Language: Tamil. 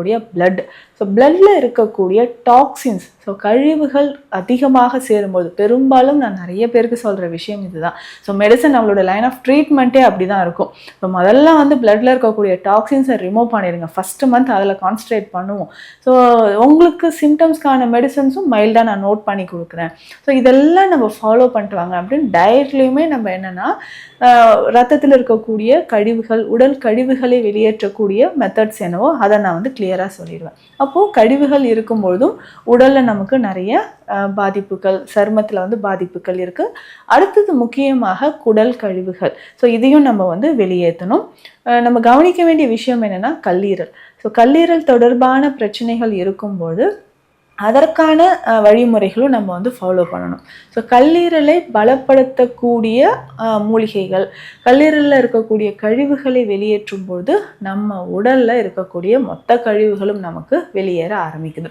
உடைய பிளட் ஸோ பிளட்ல இருக்கக்கூடிய டாக்ஸின்ஸ் ஸோ கழிவுகள் அதிகமாக சேரும்போது பெரும்பாலும் நான் நிறைய பேருக்கு சொல்கிற விஷயம் இதுதான். ஸோ மெடிசன் நம்மளோட லைன் ஆஃப் ட்ரீட்மெண்ட்டே அப்படி தான் இருக்கும். ஸோ முதல்ல வந்து பிளட்ல இருக்கக்கூடிய டாக்ஸின்ஸை ரிமூவ் பண்ணிடுங்க. ஃபஸ்ட்டு மந்த் அதில் கான்சன்ட்ரேட் பண்ணுவோம். ஸோ உங்களுக்கு சிம்டம்ஸ்க்கான மெடிசன்ஸும் மைல்டாக நான் நோட் பண்ணி கொடுக்குறேன். ஸோ இதெல்லாம் நம்ம ஃபாலோ பண்ணிட்டு வாங்க. அப்படின்னு டயட்லேயுமே நம்ம என்னென்னா ரத்தத்தில் இருக்கக்கூடிய கழிவுகள் உடல் கழிவுகளை வெளியேற்றக்கூடிய மெத்தட்ஸ் என்னவோ அதை நான் வந்து கிளியராக சொல்லிடுவேன். அப்போது கழிவுகள் இருக்கும்பொழுதும் உடலில் நமக்கு நிறைய பாதிப்புகள் சருமத்தில் வந்து பாதிப்புகள் இருக்குது அடுத்தது முக்கியமாக குடல் கழிவுகள். ஸோ இதையும் நம்ம வந்து வெளியேற்றணும். நம்ம கவனிக்க வேண்டிய விஷயம் என்னென்னா கல்லீரல். ஸோ கல்லீரல் தொடர்பான பிரச்சனைகள் இருக்கும்போது அதற்கான வழிமுறைகளும் நம்ம வந்து ஃபாலோ பண்ணணும். ஸோ கல்லீரலை பலப்படுத்தக்கூடிய மூலிகைகள் கல்லீரலில் இருக்கக்கூடிய கழிவுகளை வெளியேற்றும் பொழுது நம்ம உடலில் இருக்கக்கூடிய மொத்த கழிவுகளும் நமக்கு வெளியேற ஆரம்பிக்குது.